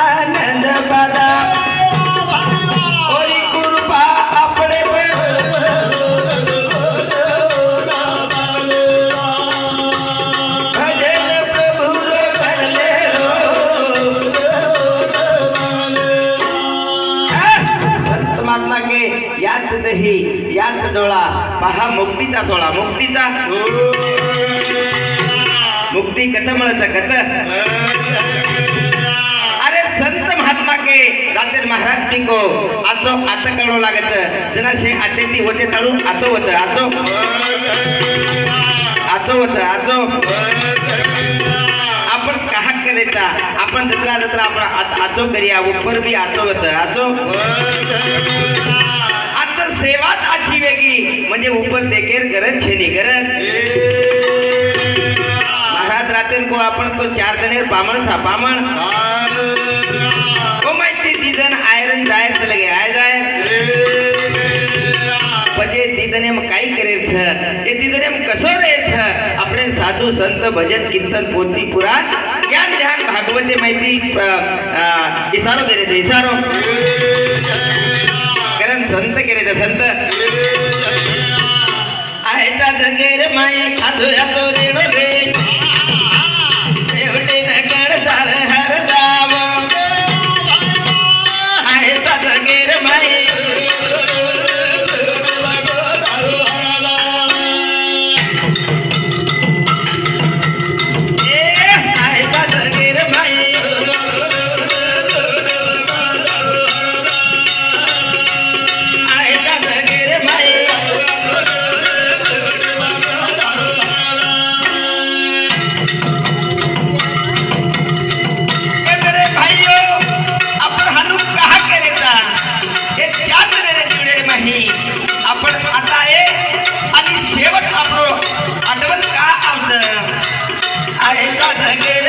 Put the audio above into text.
आनंद पादा ओरी कृपा आपले भजन प्रभु घडले संत महात्मा के याच दही याच डोळा. पहा मुक्तीचा सोळा मुक्तीचा? मुक्ती कथ मिळत कथ? रात्री आचो आच कळू लागत जना शे आते ती होते तळून आचो वच आचो. आचो वच आचो. आपण काहा करायचा आपण जत्रा जत्रा आपण आचो करिया उपर बी आचो वच आचो. आता सेवाच आची वेगळी. म्हणजे उपर देखेर गरज छेनी गरज. महाराज रात्री को आपण तो चार जणेर पामण सा पामण ओ माहिती दिदन आयरन પછી દીદને એમ કાઈ કરે છે એ દીદને એમ કશો રહે છે આપણે સાધુ સંત ભજન કીર્તન પોથી પુરાણ જ્ઞાન ધ્યાન ભાગવતે માહિતી અ, અ, ઈશારો કરે છે ઈશારો कारण संत केले ते संत आयता जगेर माई खातो यातो रे रे again.